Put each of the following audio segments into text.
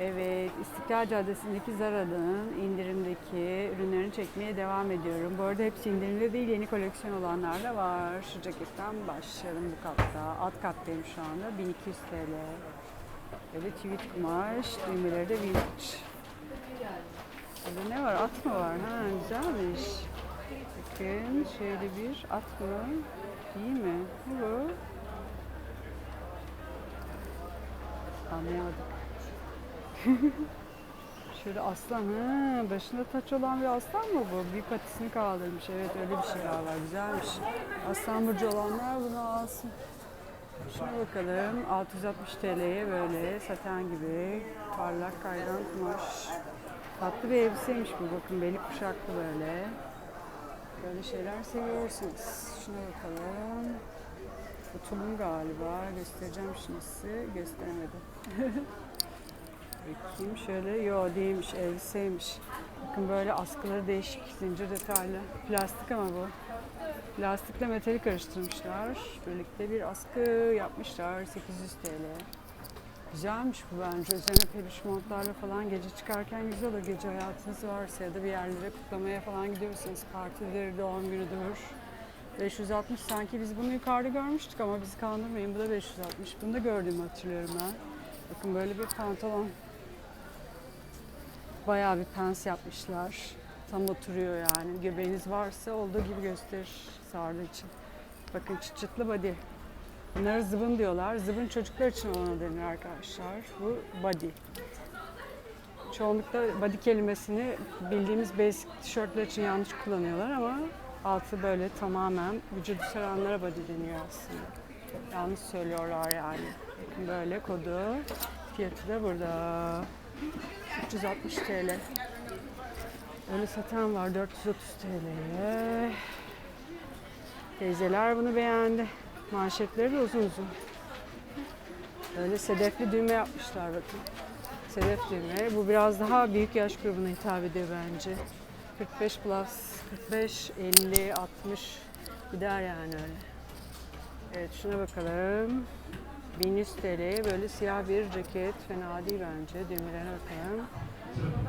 Evet, İstiklal Caddesi'ndeki Zara'nın indirimdeki ürünlerini çekmeye devam ediyorum. Bu arada hepsi indirimde değil, yeni koleksiyon olanlar da var. Şu ceketten başlayalım bu katta. Alt kattayım şu anda, 1200 TL. Böyle tweed kumaş, düğmeleri de vintage. Burada ne var, at mı var? Ha, güzelmiş. Bakın, şöyle bir at mı? İyi mi? Bu. Anlayamadık. Şöyle aslan, ha, başında taç olan bir aslan mı bu? Bir patisini kaldırmış. Evet öyle bir şey galiba. Güzelmiş. Aslan burcu olanlar bunu alsın. Şuna bakalım. 660 TL'ye böyle saten gibi parlak kaygan kumaş. Tatlı bir elbiseymiş bu. Bakın beli kuşaklı böyle. Böyle şeyler seviyorsunuz. Şuna bakalım. Bu tulum galiba. Göstereceğim şimdi size. Gösteremedim. Bakayım şöyle. Yo değilmiş. Elbiseymiş. Bakın böyle askıları değişik. Zincir detaylı. Plastik ama bu. Plastikle metali karıştırmışlar. Birlikte bir askı yapmışlar. 800 TL. Güzelmiş bu bence. Üzerine peluş montlarla falan gece çıkarken güzel olur. Gece hayatınız varsa ya da bir yerlere kutlamaya falan gidiyorsanız partidir, doğum günüdür. 560 sanki biz bunu yukarıda görmüştük ama bizi kandırmayın. Bu da 560. Bunu da gördüğümü hatırlıyorum ben. Bakın böyle bir pantolon. Bayağı bir pens yapmışlar. Tam oturuyor yani. Göbeğiniz varsa olduğu gibi gösterir sardığı için. Bakın çıt çıtlı body. Bunlara zıbın diyorlar. Zıbın çocuklar için olana denir arkadaşlar. Bu body. Çoğunlukla body kelimesini bildiğimiz basic tişörtler için yanlış kullanıyorlar ama altı böyle tamamen vücudu saranlara body deniyor aslında. Yanlış söylüyorlar yani. Böyle kodu. Fiyatı da burada. 360 TL. Öyle satan var 430 TL'ye. Teyzeler bunu beğendi. Manşetleri de uzun uzun. Böyle sedefli düğme yapmışlar bakın. Sedef düğme. Bu biraz daha büyük yaş grubuna hitap ediyor bence. 45 plus, 45, 50, 60 gider yani öyle. Evet şuna bakalım. 1100 TL böyle siyah bir ceket fena değil bence. Düğmelerine bakalım.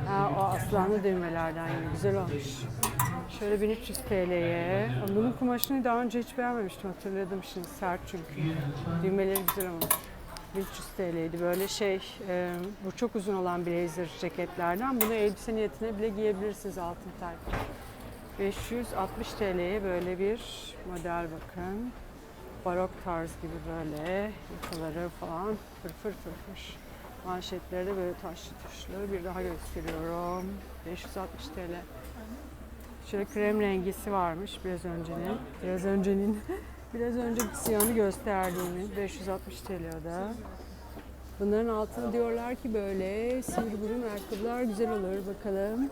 Ha, o aslanlı düğmelerden yine güzel olmuş. Şöyle 1300 TL'ye. Bunun kumaşını daha önce hiç beğenmemiştim hatırladım şimdi sert çünkü. Düğmeleri güzel ama. 1300 TL'ydi böyle şey e, bu çok uzun olan blazer ceketlerden bunu elbise niyetine bile giyebilirsiniz altın tel. 560 TL'ye böyle bir model bakın. Barok tarz gibi böyle yakaları falan fır fır fır fır. Manşetleri de böyle taşlı tuşlu bir daha gösteriyorum. 560 TL. Şöyle krem rengisi varmış biraz öncenin. Biraz öncenin. biraz önceki siyahını gösterdiğimi. 560 TL o da. Bunların altına diyorlar ki böyle sivri burun ayakkabılar güzel olur. Bakalım.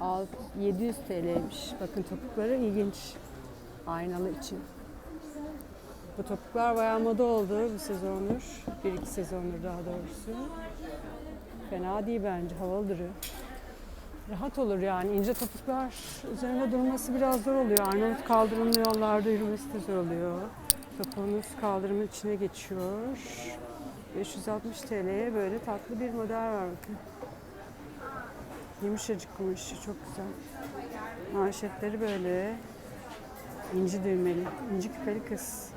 Alt, 700 TL'ymiş. Bakın topukları ilginç. Aynalı için. Bu topuklar bayağı moda oldu bu sezondur. Bir iki sezondur daha doğrusu. Fena değil bence. Havalı duruyor. Rahat olur yani. ince topuklar üzerinde durması biraz zor oluyor. Arnavut kaldırımlı yollarda yürümesi de zor oluyor. Topuğunuz kaldırımın içine geçiyor. 560 TL'ye böyle tatlı bir model var bakın. Yumuşacık kumaşı çok güzel. Manşetleri böyle inci düğmeli, inci küpeli kız.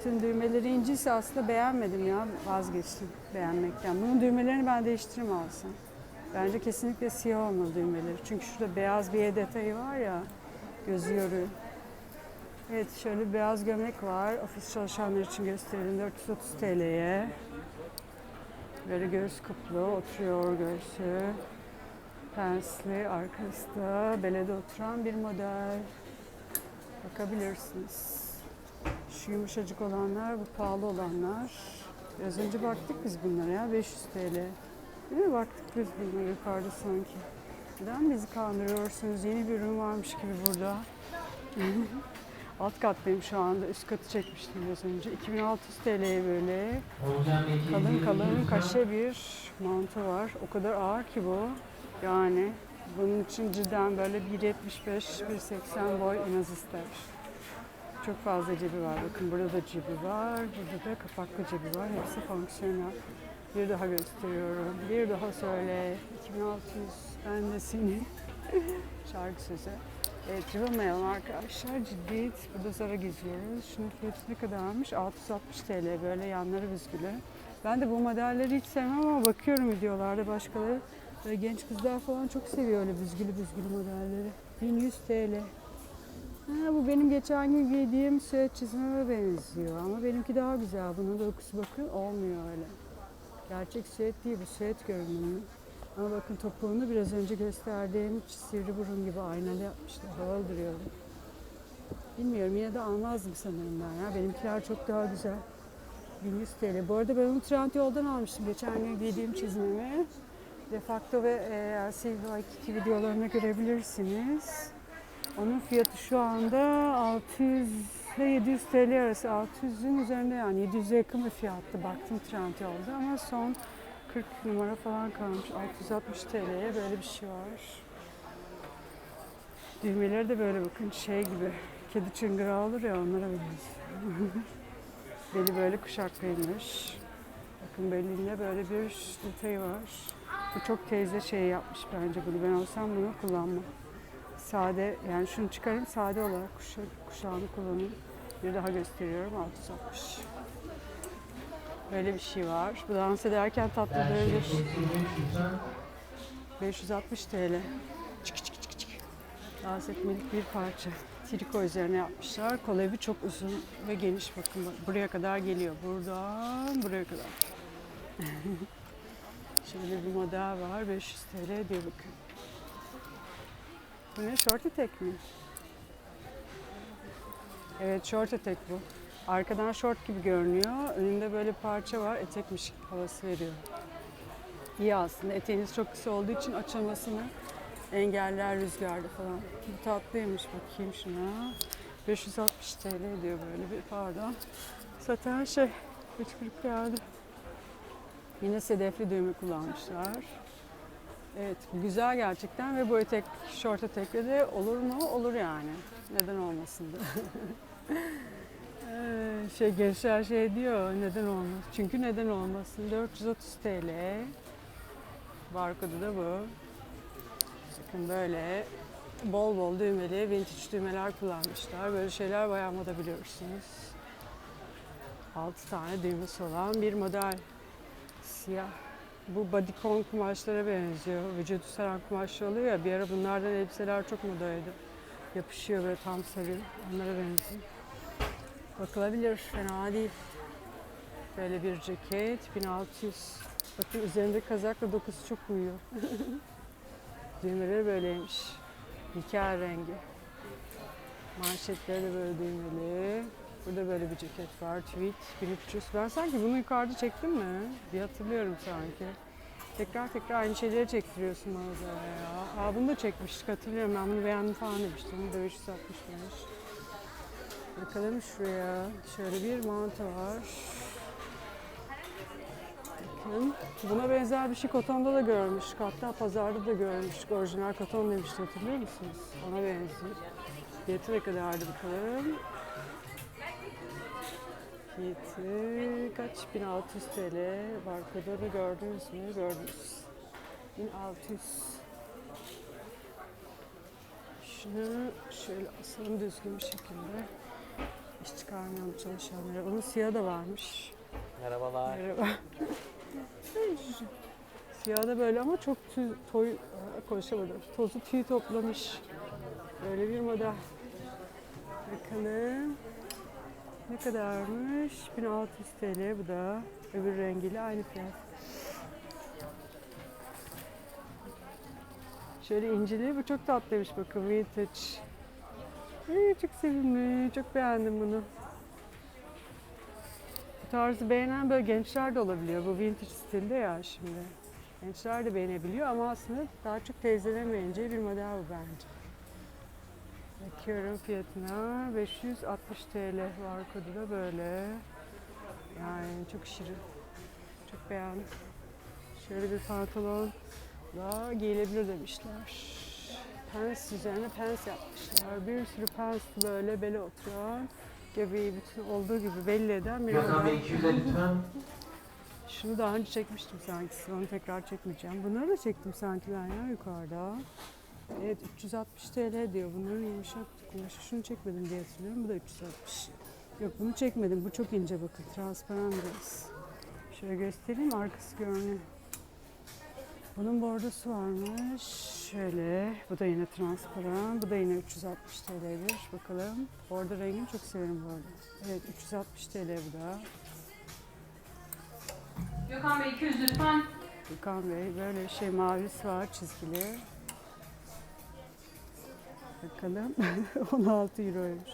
Bütün düğmeleri inciyse aslında beğenmedim ya. Vazgeçtim beğenmekten. Bunun düğmelerini ben değiştiririm alsam. Bence kesinlikle siyah olmalı düğmeleri. Çünkü şurada beyaz bir detayı var ya. Gözü yoruyor. Evet şöyle bir beyaz gömlek var. Ofis çalışanları için gösterelim. 430 TL'ye. Böyle göğüs kuplu. Oturuyor göğsü. Pensli. Arkası belede oturan bir model. Bakabilirsiniz. Şu yumuşacık olanlar, bu pahalı olanlar. Biraz önce baktık biz bunlara ya 500 TL. Değil mi? Baktık biz bunlara yukarıda sanki. Neden bizi kandırıyorsunuz? Yeni bir ürün varmış gibi burada. Alt kattayım şu anda. Üst katı çekmiştim biraz önce. 2600 TL'ye böyle kalın kalın kaşe bir mantı var. O kadar ağır ki bu. Yani bunun için cidden böyle 1.75, 1.80 boy en az ister. Çok fazla cebi var. Bakın burada da cebi var. Burada da kapaklı cebi var. Hepsi fonksiyonel. Bir daha gösteriyorum. Bir daha söyle. 2600 ben de senin. Şarkı sözü. Evet, yılmayalım arkadaşlar. Ciddi. Burada Zara geziyoruz. Şunun fiyatı ne kadarmış? 660 TL. Böyle yanları büzgülü. Ben de bu modelleri hiç sevmem ama bakıyorum videolarda başkaları. Böyle genç kızlar falan çok seviyor öyle büzgülü büzgülü modelleri. 1100 TL. Ha, bu benim geçen gün giydiğim süet çizmeme benziyor ama benimki daha güzel. Bunun dokusu bakın olmuyor öyle. Gerçek süet değil bu süet görünümlü. Ama bakın topuğunu biraz önce gösterdiğim sivri burun gibi aynalı yapmışlar. Havalı duruyor. Bilmiyorum yine de almazdım sanırım ben ya. Benimkiler çok daha güzel. 1100 TL. Bu arada ben onu Trendyol'dan almıştım. Geçen gün giydiğim çizmemi. Defacto ve e, Silva 2 videolarını görebilirsiniz. Onun fiyatı şu anda 600 ile 700 TL arası. 600'ün üzerinde yani 700'e yakın bir fiyattı. Baktım Trendyol'da ama son 40 numara falan kalmış. 660 TL'ye böyle bir şey var. Düğmeleri de böyle bakın şey gibi. Kedi çıngırağı olur ya onlara benziyor. Beli böyle kuşaklıymış. Bakın belinde böyle bir detayı var. Bu çok teyze şey yapmış bence bunu. Ben olsam bunu kullanmam. Sade yani şunu çıkarayım sade olarak kuşa, kuşağını kullanayım. Bir daha gösteriyorum 660. Böyle bir şey var. Bu dans ederken tatlı böyle 560 TL. Çık çık çık çık. Dans etmelik bir parça. Triko üzerine yapmışlar. Kolebi çok uzun ve geniş bakın. bak- Buraya kadar geliyor. Buradan buraya kadar. Şöyle bir model var. 500 TL diye bakın. Bu ne? Short etek mi? Evet short etek bu. Arkadan short gibi görünüyor. Önünde böyle parça var. Etekmiş havası veriyor. İyi aslında. Eteğiniz çok kısa olduğu için açılmasını engeller rüzgarda falan. Bu tatlıymış. Bakayım şuna. 560 TL diyor böyle bir pardon. Zaten şey 340 geldi. Yine sedefli düğme kullanmışlar. Evet, güzel gerçekten ve bu etek, şort etekle de olur mu? Olur yani. Neden olmasın da. Ee, şey gençler şey diyor, neden olmaz? Çünkü neden olmasın? 430 TL. Barkodu da bu. Bakın böyle bol bol düğmeli, vintage düğmeler kullanmışlar. Böyle şeyler bayağı moda biliyorsunuz. 6 tane düğmesi olan bir model. Siyah. Bu bodycon kumaşlara benziyor. Vücudu saran kumaşlar oluyor ya. Bir ara bunlardan elbiseler çok modaydı. Yapışıyor böyle tam sarıyor. Onlara benziyor. Bakılabilir. Fena değil. Böyle bir ceket. 1600. Bakın üzerinde kazakla dokusu çok uyuyor. Düğmeleri böyleymiş. Hikaye rengi. Manşetleri de böyle düğmeli. Burada böyle bir ceket var. Tweed 1300. Ben sanki bunu yukarıda çektim mi? Bir hatırlıyorum sanki. Tekrar tekrar aynı şeyleri çektiriyorsun manzaraya ya. Aa bunu da çekmiştik hatırlıyorum. Ben bunu beğendim falan demiştim. Bunu da 565. Bakalım şuraya. Şöyle bir mantı var. Bakın. Buna benzer bir şey kotonda da görmüştük. Hatta pazarda da görmüştük. Orijinal koton demişti hatırlıyor musunuz? Ona benziyor. Fiyatı ne kadardı bakalım. Fiyatı kaç? 1600 TL. Barkodu da gördünüz mü? Gördünüz. 1600. Şunu şöyle asalım düzgün bir şekilde. İş çıkarmayalım çalışanlara. Bunun siyahı da varmış. Merhabalar. Merhaba. Siyah da böyle ama çok tüy, toy, konuşamadım. Tozu tüy toplamış. Böyle bir model. Bakalım. Ne kadarmış? 1600 TL bu da. Öbür rengiyle aynı fiyat. Şöyle incili. Bu çok tatlıymış bakın. Vintage. Ay, çok sevimli. Çok beğendim bunu. Bu tarzı beğenen böyle gençler de olabiliyor. Bu vintage stilde ya şimdi. Gençler de beğenebiliyor ama aslında daha çok teyzelerin beğeneceği bir model bu bence. Bakıyorum fiyatına 560 TL var kodu da böyle. Yani çok şirin. Çok beğendim. Şöyle bir pantolon da giyilebilir demişler. Pens üzerine pens yapmışlar. Bir sürü pens böyle bele oturan göbeği bütün olduğu gibi belli eden bir 250 lütfen. Şunu daha önce çekmiştim sanki. Onu tekrar çekmeyeceğim. Bunları da çektim sanki ben ya yukarıda. Evet 360 TL diyor. Bunların yumuşak kumaşı. Şunu çekmedim diye hatırlıyorum. Bu da 360. Yok bunu çekmedim. Bu çok ince bakın. Transparan biraz. Şöyle göstereyim arkası görünüyor. Bunun bordosu varmış. Şöyle. Bu da yine transparan. Bu da yine 360 TL'dir. Bakalım. Bordo rengini çok severim bu arada. Evet 360 TL bu da. Gökhan Bey 200 lütfen. Gürkan Bey böyle şey mavisi var çizgili. Bakalım 16 euroymuş.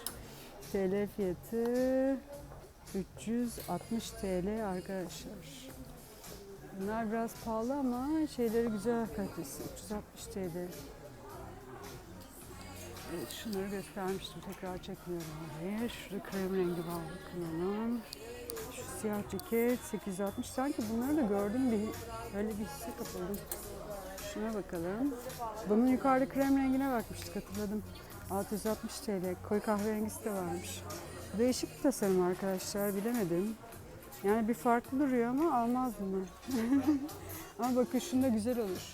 TL fiyatı 360 TL arkadaşlar. Bunlar biraz pahalı ama şeyleri güzel kalitesi. 360 TL. Evet şunları göstermiştim. Tekrar çekmiyorum oraya. Şurada krem rengi var bakın onun. Şu siyah ceket 860. Sanki bunları da gördüm bir böyle bir hisse kapıldım. Şuna bakalım. Bunun yukarıda krem rengine bakmıştık hatırladım. 660 TL. Koyu kahverengisi de varmış. Değişik bir tasarım arkadaşlar bilemedim. Yani bir farklı duruyor ama almaz bunu. ama bakın şunda güzel olur.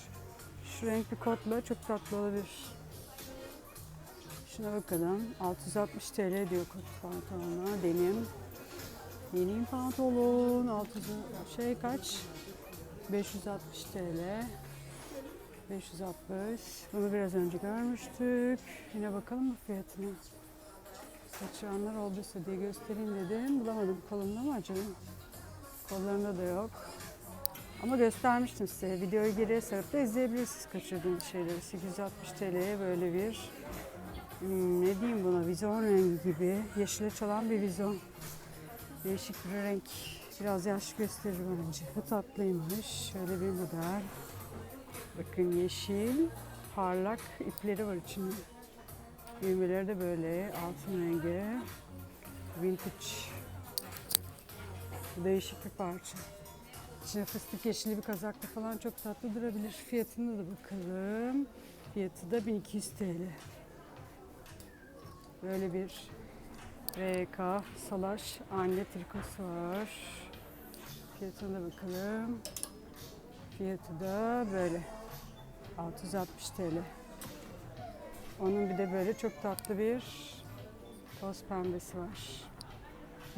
Şu renkli kotla çok tatlı olabilir. Şuna bakalım. 660 TL diyor kot pantolonuna. Denim. Denim pantolon. 600 şey kaç? 560 TL. 560. Bunu biraz önce görmüştük. Yine bakalım mı fiyatına? Kaçıranlar olduysa diye göstereyim dedim. Bulamadım. Kolumda mı acaba? Kollarında da yok. Ama göstermiştim size. Videoyu geriye sarıp da izleyebilirsiniz kaçırdığınız şeyleri. 860 TL'ye böyle bir hmm, ne diyeyim buna vizon rengi gibi. Yeşile çalan bir vizon. Değişik bir renk. Biraz yaşlı gösterir bence. Bu tatlıymış. Şöyle bir model. Bakın yeşil, parlak ipleri var içinde. Düğmeleri de böyle altın rengi. Vintage. Değişik bir parça. İçine fıstık yeşili bir kazakta falan çok tatlı durabilir. Fiyatına da bakalım. Fiyatı da 1200 TL. Böyle bir RK salaş anne trikosu var. Fiyatına da bakalım. Fiyatı da böyle. 660 TL. Onun bir de böyle çok tatlı bir toz pembesi var.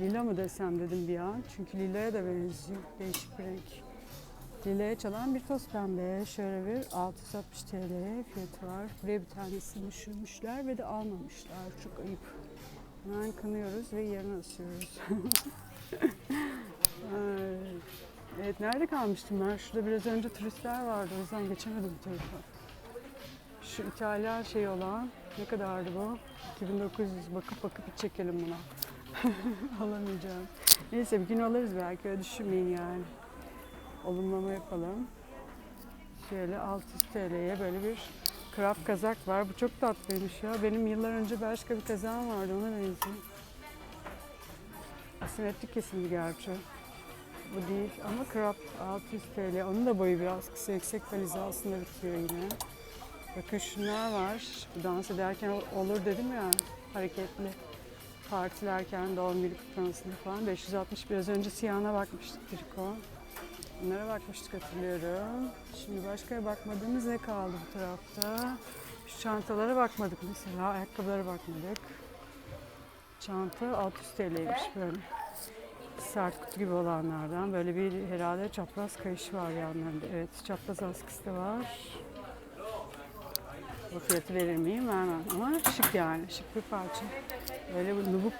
Lila mı desem dedim bir an. Çünkü lilaya da benziyor. Değişik bir renk. Lilaya çalan bir toz pembe. Şöyle bir 660 TL fiyatı var. Buraya bir tanesini düşürmüşler ve de almamışlar. Çok ayıp. Hemen kınıyoruz ve yerine asıyoruz. Ay. Evet nerede kalmıştım ben? Şurada biraz önce turistler vardı. O yüzden geçemedim bu tarafa. Şu İtalyan şey olan ne kadardı bu? 2900 bakıp bakıp bir çekelim buna. Alamayacağım. Neyse bir gün alırız belki öyle düşünmeyin yani. Olumlama yapalım. Şöyle 600 TL'ye böyle bir kraft kazak var. Bu çok tatlıymış ya. Benim yıllar önce başka bir kazağım vardı ona benziyor. Asimetrik kesildi gerçi. Bu değil ama crop 600 TL. Onun da boyu biraz kısa yüksek bel hizasında bitiyor yine. Bakın şunlar var. Dans ederken ol- olur dedim ya hareketli. Partilerken doğum günü kutlamasında falan. 560 biraz önce siyahına bakmıştık triko. Bunlara bakmıştık hatırlıyorum. Şimdi başka bakmadığımız ne kaldı bu tarafta? Şu çantalara bakmadık mesela. Ayakkabılara bakmadık. Çanta 600 TL'ymiş böyle sert kutu gibi olanlardan. Böyle bir herhalde çapraz kayışı var yanlarında. Evet çapraz askısı da var. Bu fiyatı verir miyim? Vermem. Ama şık yani. Şık bir parça. Böyle bir nubuk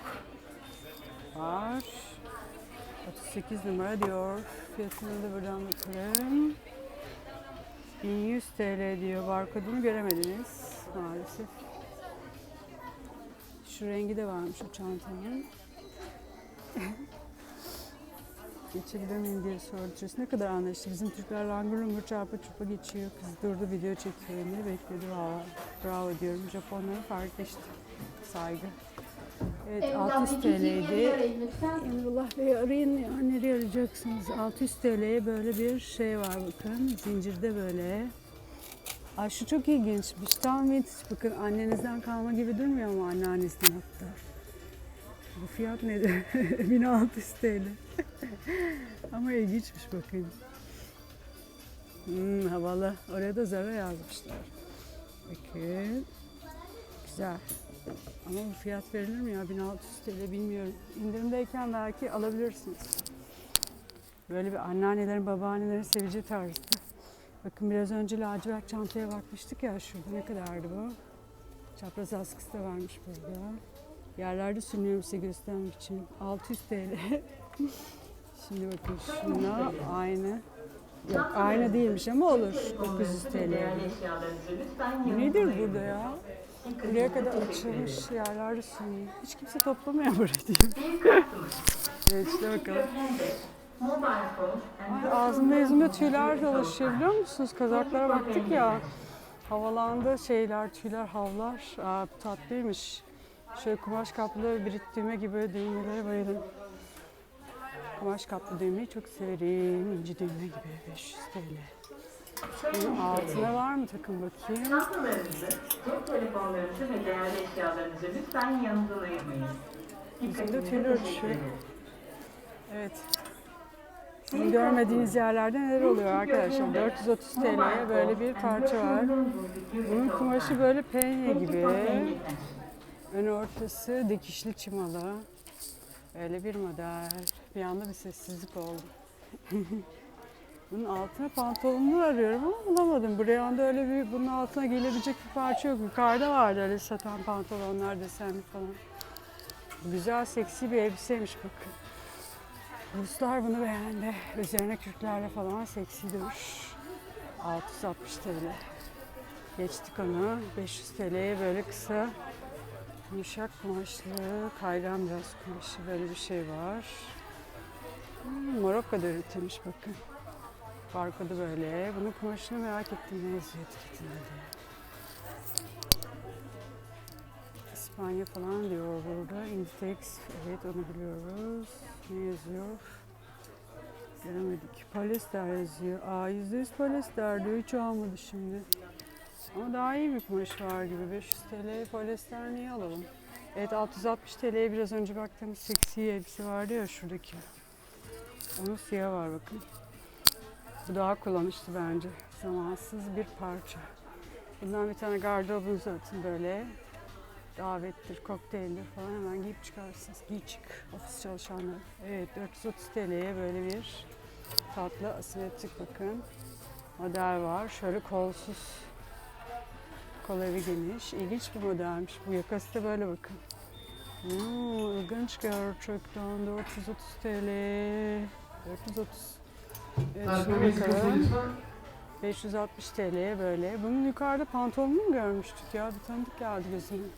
var. 38 numara diyor. Fiyatını da buradan bakalım. 1100 TL diyor. Barkodunu göremediniz maalesef. Şu rengi de varmış o çantanın. Geçebilir miyim diye sordu. Ne kadar anlaştı. Bizim Türkler langur lungur çarpa çupa geçiyor. Kız durdu video çekiyor. Ne bekledi valla. Bravo diyorum. Japonların farklı işte. Saygı. Evet 600 TL'ydi. Emrullah Bey arayın ya. Nereye arayacaksınız? 600 TL'ye böyle bir şey var bakın. Zincirde böyle. Ay şu çok ilginçmiş. Tam vintage bakın annenizden kalma gibi durmuyor mu anneannenizden hatta? Bu fiyat nedir? 1600 TL. Ama ilginçmiş bakın. Hmm, havalı. Oraya da Zara yazmışlar. Bakın. Güzel. Ama bu fiyat verilir mi ya? 1600 TL bilmiyorum. İndirimdeyken belki alabilirsiniz. Böyle bir anneannelerin, babaannelerin seveceği tarzda. Bakın biraz önce lacivert çantaya bakmıştık ya şurada ne kadardı bu? Çapraz askısı da varmış burada. Yerlerde sürünüyorum size göstermek için. 600 TL. Şimdi bakın şuna aynı. Yok aynı değilmiş ama olur. 900 TL. Nedir burada ya? Buraya kadar açılmış yerlerde sürünüyor. Hiç kimse toplamıyor burayı. evet işte bakalım. Ay, ağzımda yüzümde tüyler dolaşıyor biliyor musunuz? Kazaklara baktık ya. Havalandı şeyler, tüyler, havlar. Aa, tatlıymış. Şöyle kumaş kaplı bir düğme gibi düğmelere bayılırım. Kumaş kaplı düğmeyi çok severim. İnci düğme gibi 500 TL. Bunun altına var mı takım bakayım? Çantalarınızı, cep telefonlarınızı ve değerli eşyalarınızı lütfen yanınızdan ayırmayın. Yüzümde tüylü örtüşü. Evet. Sizin görmediğiniz yerlerde neler oluyor arkadaşlar? 430 TL'ye böyle bir parça var. Bunun kumaşı böyle penye gibi. Ön ortası dikişli çımalı. Öyle bir model. Bir anda bir sessizlik oldu. bunun altına pantolonunu arıyorum ama bulamadım. Buraya anda öyle bir bunun altına gelebilecek bir parça yok. Yukarıda vardı öyle satan pantolonlar desenli falan. Güzel seksi bir elbiseymiş bakın. Ruslar bunu beğendi. Üzerine kürklerle falan seksi duruş. 660 TL. Geçtik onu. 500 TL'ye böyle kısa yumuşak kumaşlı kaygan biraz kumaşı böyle bir şey var. Hmm, Morokko'da üretilmiş bakın. Barkodu böyle. Bunun kumaşını merak ettim ne yazıyor etiketinde diye. İspanya falan diyor burada. Inditex, evet onu biliyoruz. Ne yazıyor? Göremedik. Polyester yazıyor. Aa %100 polyester diyor. Hiç olmadı şimdi. Ama daha iyi bir kumaş var gibi. 500 TL polyester niye alalım? Evet 660 TL'ye biraz önce baktığımız seksi elbise vardı ya şuradaki. Onun siyah var bakın. Bu daha kullanışlı bence. Zamansız bir parça. Bundan bir tane gardırobunuza atın böyle davettir, kokteyldir falan hemen giyip çıkarsınız. Giy çık ofis çalışanları. Evet 430 TL'ye böyle bir tatlı asimetrik bakın model var. Şöyle kolsuz kol evi geniş. İlginç bir modelmiş. Bu yakası da böyle bakın. Hmm, ilginç gerçekten 430 TL. 430. Evet şuna bakalım. 560 TL'ye böyle. Bunun yukarıda pantolonunu mu görmüştük ya? Bir tanıdık geldi gözüme.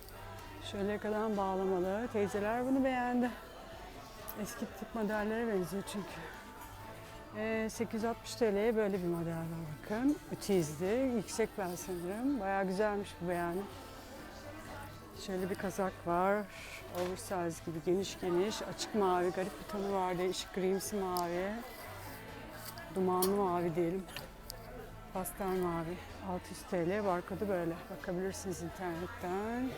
Şöyle yakadan bağlamalı. Teyzeler bunu beğendi. Eski tip modellere benziyor çünkü. Ee, 860 TL'ye böyle bir model var bakın. Ütü izli. Yüksek ben sanırım. Bayağı güzelmiş bu yani. Şöyle bir kazak var. Oversize gibi geniş geniş. Açık mavi. Garip bir tonu var. Değişik grimsi mavi. Dumanlı mavi diyelim. Pastel mavi. 600 TL. Barkodu böyle. Bakabilirsiniz internetten.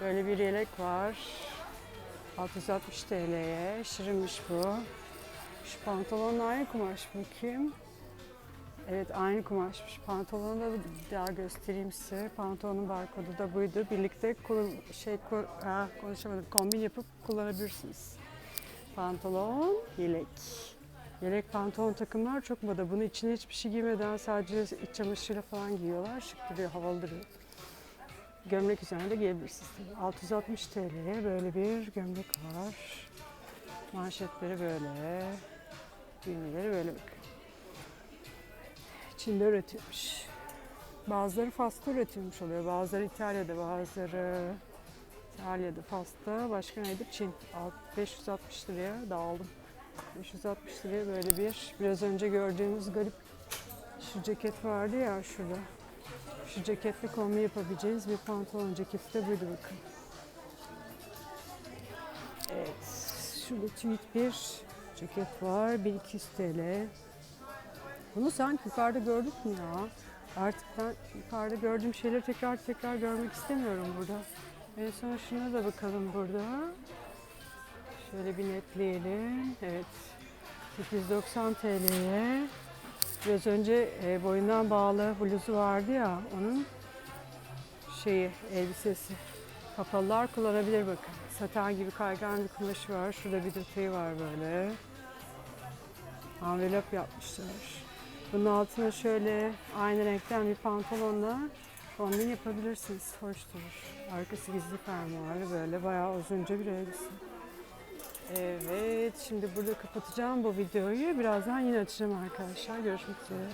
Böyle bir yelek var. 660 TL'ye. Şirinmiş bu. Şu pantolon aynı kumaş bakayım. Evet aynı kumaşmış. Pantolonu da bir daha göstereyim size. Pantolonun barkodu da buydu. Birlikte şey ha, konuşamadım. Kombin yapıp kullanabilirsiniz. Pantolon, yelek. Yelek pantolon takımlar çok moda. Bunu içine hiçbir şey giymeden sadece iç çamaşırıyla falan giyiyorlar. Şık duruyor, havalı duruyor. Gömlek üzerine de giyebilirsiniz. tabii. 660 TL'ye böyle bir gömlek var. Manşetleri böyle. Düğmeleri böyle bakın. Çin'de üretiyormuş. Bazıları Fas'ta üretiyormuş oluyor. Bazıları İtalya'da, bazıları İtalya'da, Fas'ta. Başka neydi? Çin. Alt- 560 liraya dağıldım. 560 liraya böyle bir, biraz önce gördüğümüz garip şu ceket vardı ya şurada. Şu ceketle kombi yapabileceğiniz bir pantolon ceketi de buydu bakın. Evet. Şurada tweet bir ceket var. 1200 TL. Bunu sanki yukarıda gördük mü ya? Artık ben yukarıda gördüğüm şeyleri tekrar tekrar görmek istemiyorum burada. En son şuna da bakalım burada. Şöyle bir netleyelim. Evet. 890 TL'ye. Biraz önce e, boyundan bağlı bluzu vardı ya onun şeyi elbisesi. Kapalılar kullanabilir bakın. Saten gibi kaygan bir kumaşı var. Şurada bir detayı var böyle. Envelop yapmışlar. Bunun altına şöyle aynı renkten bir pantolonla kombin yapabilirsiniz. Hoş durur. Arkası gizli fermuarlı böyle bayağı uzunca bir elbise. Evet, şimdi burada kapatacağım bu videoyu. Birazdan yine açacağım arkadaşlar. Görüşmek üzere.